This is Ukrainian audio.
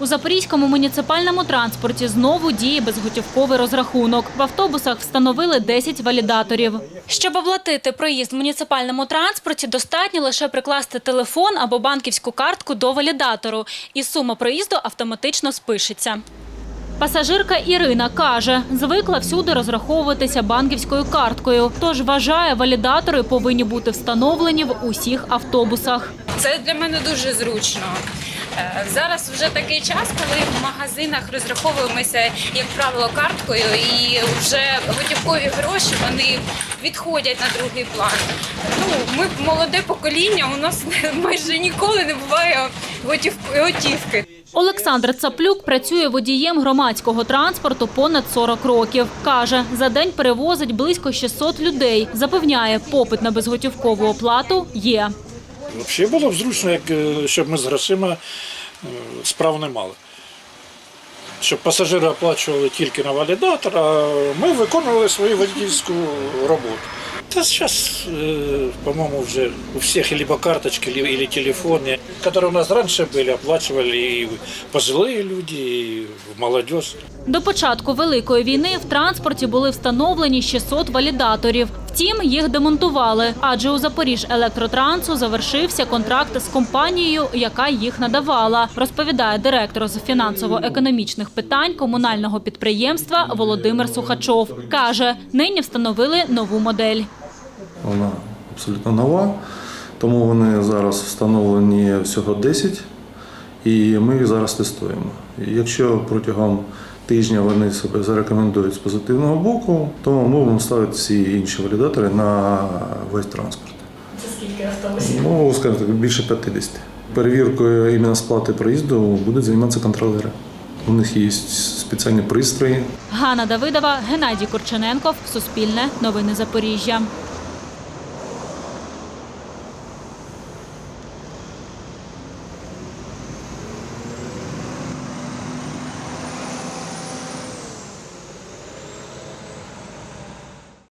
У запорізькому муніципальному транспорті знову діє безготівковий розрахунок. В автобусах встановили 10 валідаторів. Щоб оплатити проїзд в муніципальному транспорті, достатньо лише прикласти телефон або банківську картку до валідатору, і сума проїзду автоматично спишеться. Пасажирка Ірина каже, звикла всюди розраховуватися банківською карткою, тож вважає, валідатори повинні бути встановлені в усіх автобусах. Це для мене дуже зручно. Е, Зараз вже такий час, коли в магазинах розраховуємося, як правило, карткою, і вже готівкові гроші вони відходять на другий план. Ну, ми молоде покоління, у нас майже ніколи не буває готівки. Олександр Цаплюк працює водієм громадського транспорту понад 40 років. Каже, за день перевозить близько 600 людей. Запевняє, попит на безготівкову оплату є. Взагалі було б зручно, як, е, щоб ми з грошима е, справ не мали. Щоб пасажири оплачували тільки на валідатор, а ми виконували свою водійську роботу. Та зараз, по-моєму, вже у всіх либо карточки, либо или телефоны, которые у нас раньше были, оплачивали и пожилые люди, и молодежь. До початку Великої війни в транспорті були встановлені 600 валідаторів. Втім, їх демонтували, адже у Запоріж електротрансу завершився контракт з компанією, яка їх надавала, розповідає директор з фінансово-економічних питань комунального підприємства Володимир Сухачов. Каже, нині встановили нову модель. Вона абсолютно нова, тому вони зараз встановлені всього 10, і ми їх зараз тестуємо. І якщо протягом тижня вони себе зарекомендують з позитивного боку, то ми будемо ставити всі інші валідатори на весь транспорт. Це скільки осталося? Ну, скажімо так, більше 50. Перевіркою іменно сплати проїзду будуть займатися контролери. У них є спеціальні пристрої, Ганна Давидова, Геннадій Корчененков, Суспільне, Новини Запоріжжя.